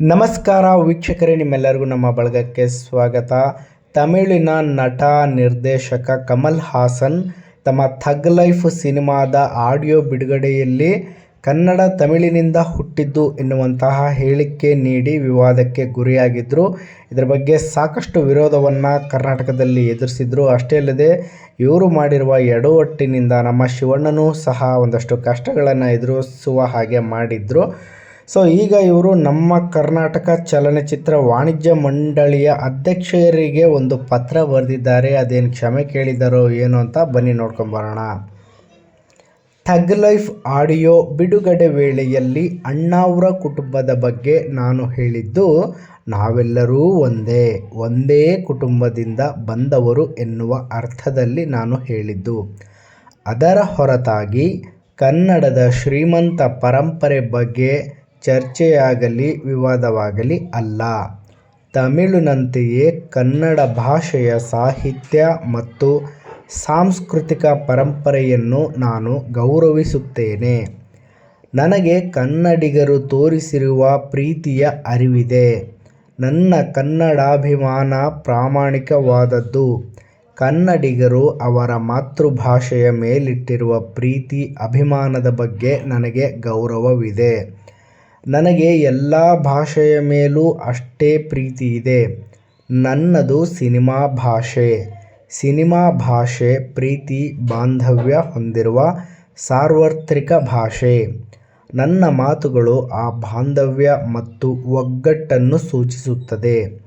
ನಮಸ್ಕಾರ ವೀಕ್ಷಕರೇ, ನಿಮ್ಮೆಲ್ಲರಿಗೂ ನಮ್ಮ ಬಳಗಕ್ಕೆ ಸ್ವಾಗತ. ತಮಿಳಿನ ನಟ, ನಿರ್ದೇಶಕ ಕಮಲ್ ಹಾಸನ್ ತಮ್ಮ ಥಗ್ ಲೈಫ್ ಸಿನಿಮಾದ ಆಡಿಯೋ ಬಿಡುಗಡೆಯಲ್ಲಿ ಕನ್ನಡ ತಮಿಳಿನಿಂದ ಹುಟ್ಟಿದ್ದು ಎನ್ನುವಂತಹ ಹೇಳಿಕೆ ನೀಡಿ ವಿವಾದಕ್ಕೆ ಗುರಿಯಾಗಿದ್ದರು ಇದರ ಬಗ್ಗೆ ಸಾಕಷ್ಟು ವಿರೋಧವನ್ನು ಕರ್ನಾಟಕದಲ್ಲಿ ಎದುರಿಸಿದ್ರು. ಅಷ್ಟೇ ಅಲ್ಲದೆ, ಇವರು ಮಾಡಿರುವ ಎಡವಟ್ಟಿನಿಂದ ನಮ್ಮ ಶಿವಣ್ಣನೂ ಸಹ ಒಂದಷ್ಟು ಕಷ್ಟಗಳನ್ನು ಎದುರಿಸುವ ಹಾಗೆ ಮಾಡಿದ್ರು. ಸೊ ಈಗ ಇವರು ನಮ್ಮ ಕರ್ನಾಟಕ ಚಲನಚಿತ್ರ ವಾಣಿಜ್ಯ ಮಂಡಳಿಯ ಅಧ್ಯಕ್ಷರಿಗೆ ಒಂದು ಪತ್ರ ಬರೆದಿದ್ದಾರೆ. ಅದೇನು ಕ್ಷಮೆ ಕೇಳಿದಾರೋ ಏನು ಅಂತ ಬನ್ನಿ ನೋಡ್ಕೊಂಬರೋಣ ಟಗ್ ಲೈಫ್ ಆಡಿಯೋ ಬಿಡುಗಡೆ ವೇಳೆಯಲ್ಲಿ ಅಣ್ಣಾವ್ರ ಕುಟುಂಬದ ಬಗ್ಗೆ ನಾನು ಹೇಳಿದ್ದು, ನಾವೆಲ್ಲರೂ ಒಂದೇ ಒಂದೇ ಕುಟುಂಬದಿಂದ ಬಂದವರು ಎನ್ನುವ ಅರ್ಥದಲ್ಲಿ ನಾನು ಹೇಳಿದ್ದು. ಅದರ ಹೊರತಾಗಿ ಕನ್ನಡದ ಶ್ರೀಮಂತ ಪರಂಪರೆ ಬಗ್ಗೆ ಚರ್ಚೆಯಾಗಲಿ, ವಿವಾದವಾಗಲಿ ಅಲ್ಲ. ತಮಿಳಿನಂತೆಯೇ ಕನ್ನಡ ಭಾಷೆಯ ಸಾಹಿತ್ಯ ಮತ್ತು ಸಾಂಸ್ಕೃತಿಕ ಪರಂಪರೆಯನ್ನು ನಾನು ಗೌರವಿಸುತ್ತೇನೆ. ನನಗೆ ಕನ್ನಡಿಗರು ತೋರಿಸಿರುವ ಪ್ರೀತಿಯ ಅರಿವಿದೆ. ನನ್ನ ಕನ್ನಡಾಭಿಮಾನ ಪ್ರಾಮಾಣಿಕವಾದದ್ದು. ಕನ್ನಡಿಗರು ಅವರ ಮಾತೃಭಾಷೆಯ ಮೇಲಿಟ್ಟಿರುವ ಪ್ರೀತಿ, ಅಭಿಮಾನದ ಬಗ್ಗೆ ನನಗೆ ಗೌರವವಿದೆ. ನನಗೆ ಎಲ್ಲ ಭಾಷೆಯ ಮೇಲೂ ಅಷ್ಟೇ ಪ್ರೀತಿ ಇದೆ. ನನ್ನದು ಸಿನಿಮಾ ಭಾಷೆ. ಸಿನಿಮಾ ಭಾಷೆ ಪ್ರೀತಿ, ಬಾಂಧವ್ಯ ಹೊಂದಿರುವ ಸಾರ್ವತ್ರಿಕ ಭಾಷೆ. ನನ್ನ ಮಾತುಗಳು ಆ ಬಾಂಧವ್ಯ ಮತ್ತು ಒಗ್ಗಟ್ಟನ್ನು ಸೂಚಿಸುತ್ತದೆ.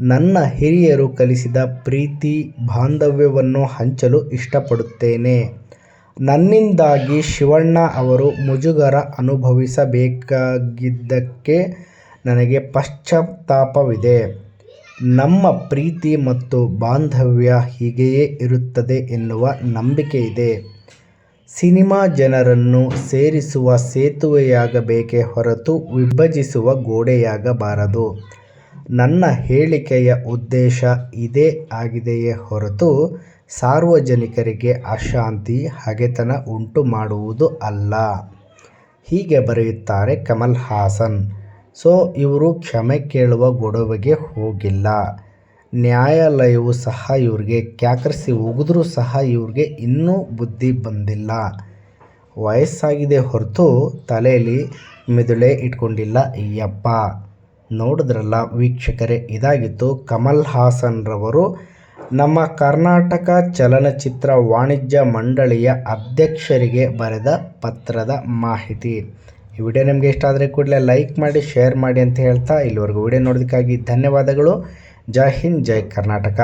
ನನ್ನ ಹಿರಿಯರು ಕಲಿಸಿದ ಪ್ರೀತಿ, ಬಾಂಧವ್ಯವನ್ನು ಹಂಚಲು ಇಷ್ಟಪಡುತ್ತೇನೆ. ನನ್ನಿಂದಾಗಿ ಶಿವಣ್ಣ ಅವರು ಮುಜುಗರ ಅನುಭವಿಸಬೇಕಾಗಿದ್ದಕ್ಕೆ ನನಗೆ ಪಶ್ಚಾತ್ತಾಪವಿದೆ. ನಮ್ಮ ಪ್ರೀತಿ ಮತ್ತು ಬಾಂಧವ್ಯ ಹೀಗೆಯೇ ಇರುತ್ತದೆ ಎನ್ನುವ ನಂಬಿಕೆ ಇದೆ ಸಿನಿಮಾ ಜನರನ್ನು ಸೇರಿಸುವ ಸೇತುವೆಯಾಗಬೇಕೇ ಹೊರತು ವಿಭಜಿಸುವ ಗೋಡೆಯಾಗಬಾರದು. ನನ್ನ ಹೇಳಿಕೆಯ ಉದ್ದೇಶ ಇದೇ ಆಗಿದೆಯೇ ಹೊರತು ಸಾರ್ವಜನಿಕರಿಗೆ ಅಶಾಂತಿ, ಹಗೆತನ ಉಂಟು ಮಾಡುವುದು ಅಲ್ಲ. ಹೀಗೆ ಬರೆಯುತ್ತಾರೆ ಕಮಲ್ ಹಾಸನ್. ಸೊ, ಇವರು ಕ್ಷಮೆ ಕೇಳುವ ಗೊಡವೆಗೆ ಹೋಗಿಲ್ಲ. ನ್ಯಾಯಾಲಯವು ಸಹ ಇವ್ರಿಗೆ ಕ್ಯಾಕರಿಸಿ ಉಗಿದ್ರೂ ಸಹ ಇವ್ರಿಗೆ ಇನ್ನೂ ಬುದ್ಧಿ ಬಂದಿಲ್ಲ. ವಯಸ್ಸಾಗಿದೆ ಹೊರತು ತಲೆಯಲ್ಲಿ ಮಿದುಳೆ ಇಟ್ಕೊಂಡಿಲ್ಲ ಯಪ್ಪ ನೋಡಿದ್ರಲ್ಲ ವೀಕ್ಷಕರೇ ಇದಾಗಿತ್ತು ಕಮಲ್ ಹಾಸನ್ರವರು ನಮ್ಮ ಕರ್ನಾಟಕ ಚಲನಚಿತ್ರ ವಾಣಿಜ್ಯ ಮಂಡಳಿಯ ಅಧ್ಯಕ್ಷರಿಗೆ ಬರೆದ ಪತ್ರದ ಮಾಹಿತಿ. ಈ ವಿಡಿಯೋ ನಿಮಗೆ ಇಷ್ಟ ಆದರೆ ಕೂಡಲೇ ಲೈಕ್ ಮಾಡಿ, ಶೇರ್ ಮಾಡಿ ಅಂತ ಹೇಳ್ತಾ ಇಲ್ಲಿವರೆಗೂ ವಿಡಿಯೋ ನೋಡೋದಕ್ಕಾಗಿ ಧನ್ಯವಾದಗಳು. ಜೈ ಹಿಂದ್, ಜೈ ಕರ್ನಾಟಕ.